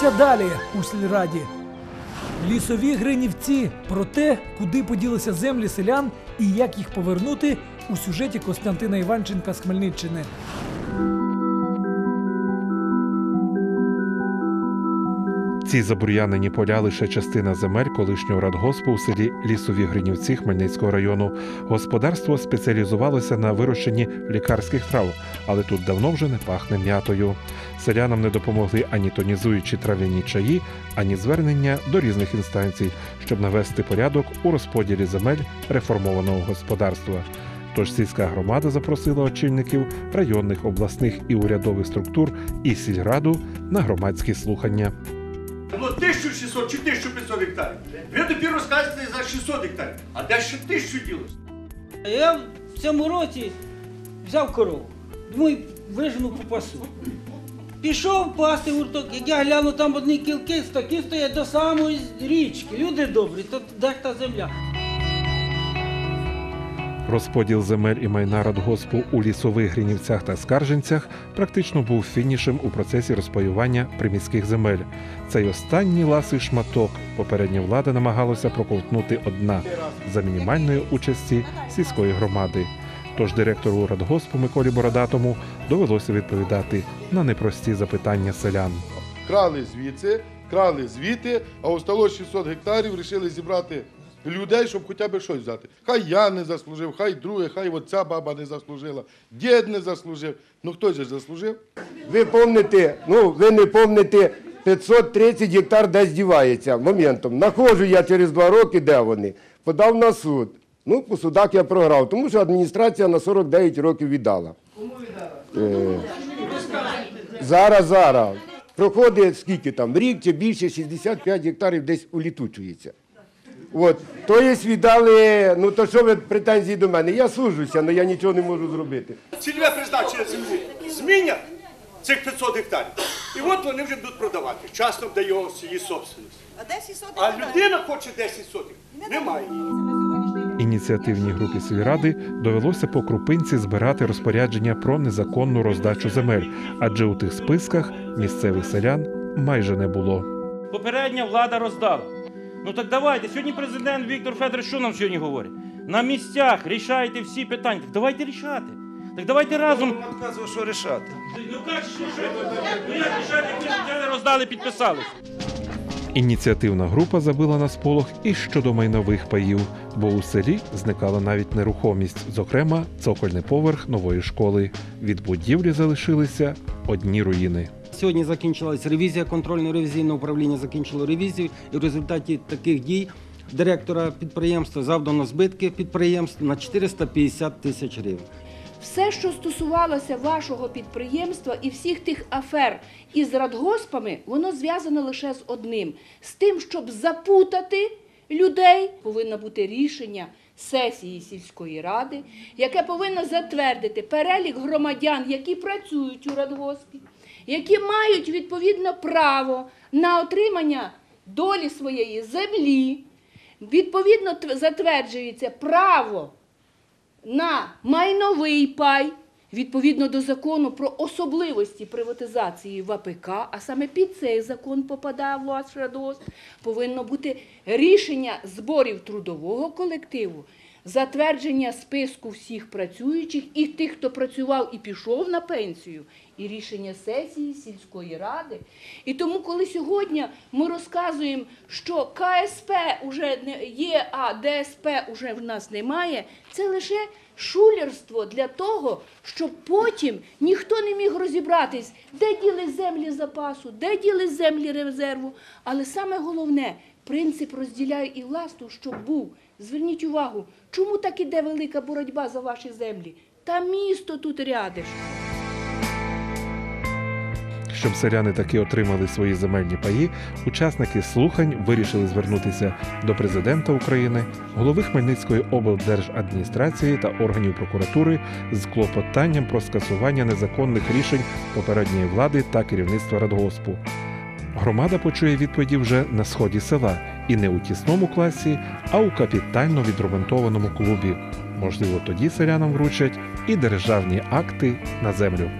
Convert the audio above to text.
Дивіться далі у сільраді. Лісові гринівці про те, куди поділися землі селян і як їх повернути у сюжеті Костянтина Іванченка з Хмельниччини. Ці забур'янені поля лише частина земель колишнього радгоспу у селі Лісові Гринівці Хмельницького району. Господарство спеціалізувалося на вирощенні лікарських трав, але тут давно вже не пахне м'ятою. Селянам не допомогли ані тонізуючі трав'яні чаї, ані звернення до різних інстанцій, щоб навести порядок у розподілі земель реформованого господарства. Тож сільська громада запросила очільників районних, обласних і урядових структур і сільраду на громадські слухання. Ну 1600 чи 1500 гектарів. Ви тепер розказуєте за 600 гектарів. А де ще 1000 ділося? Я в цьому році взяв корову. Думаю, вижену попасу. Пішов пасти гурток, як я гляну, там одні кілки такі стоять до самої річки. Люди добрі, то дехта земля. Розподіл земель і майна радгоспу у лісових гринівцях та скарженцях практично був фінішем у процесі розпаювання приміських земель. Цей останній ласий шматок попередня влада намагалася проковтнути одна за мінімальної участі сільської громади. Тож директору радгоспу Миколі Бородатому довелося відповідати на непрості запитання селян. крали звідси, крали звідти, а осталось 600 гектарів, вирішили зібрати людей, щоб хоча б щось взяти. Хай я не заслужив, хай друге, хай от ця баба не заслужила, дід не заслужив. Ну хто ж заслужив? Ви помните, ну ви не помните, 530 гектар десь дівається моментом. Находжу я через два роки, де вони. Подав на суд. Ну, по судах я програв, тому що адміністрація на 49 років віддала. Кому віддала? зараз, зараз. Проходить скільки там, рік чи більше, 65 гектарів десь улітучується. От, то є віддали, ну то що ви претензії до мене? Я служуся, але я нічого не можу зробити. Цільове призначення землі змінять цих 500 гектарів. І от вони вже будуть продавати. Часто дає її собственність. А 10 сотень А людина хоче 10 сотих. Немає. Ініціативній групі сільради довелося по крупинці збирати розпорядження про незаконну роздачу земель, адже у тих списках місцевих селян майже не було. Попередня влада роздала. Ну так давайте. Сьогодні президент Віктор Федорович що нам сьогодні говорить? На місцях рішайте всі питання. Так давайте рішати. Так давайте разом. Показує, що рішати. Ну як що? Ну як рішати, як взяли, роздали, підписались? Ініціативна група забила на сполох і щодо майнових паїв, бо у селі зникала навіть нерухомість, зокрема, цокольний поверх нової школи. Від будівлі залишилися одні руїни. Сьогодні закінчилась ревізія, контрольно-ревізійне управління закінчило ревізію, і в результаті таких дій директора підприємства завдано збитки підприємств на 450 тисяч гривень. Все, що стосувалося вашого підприємства і всіх тих афер із радгоспами, воно зв'язано лише з одним: з тим, щоб запутати людей, повинно бути рішення сесії сільської ради, яке повинно затвердити перелік громадян, які працюють у радгоспі, які мають відповідно право на отримання долі своєї землі. Відповідно, затверджується право на майновий пай відповідно до закону про особливості приватизації в АПК, а саме під цей закон попадає ваш радгосп, повинно бути рішення зборів трудового колективу, затвердження списку всіх працюючих і тих, хто працював і пішов на пенсію, і рішення сесії сільської ради. І тому, коли сьогодні ми розказуємо, що КСП вже не є, а ДСП вже в нас немає, це лише шулерство для того, щоб потім ніхто не міг розібратись, де діли землі запасу, де діли землі резерву. Але саме головне принцип розділяю і власту, щоб був. Зверніть увагу, чому так іде велика боротьба за ваші землі? Та місто тут рядиш. Щоб селяни таки отримали свої земельні паї, учасники слухань вирішили звернутися до президента України, голови Хмельницької облдержадміністрації та органів прокуратури з клопотанням про скасування незаконних рішень попередньої влади та керівництва радгоспу. Громада почує відповіді вже на сході села і не у тісному класі, а у капітально відремонтованому клубі. Можливо, тоді селянам вручать і державні акти на землю.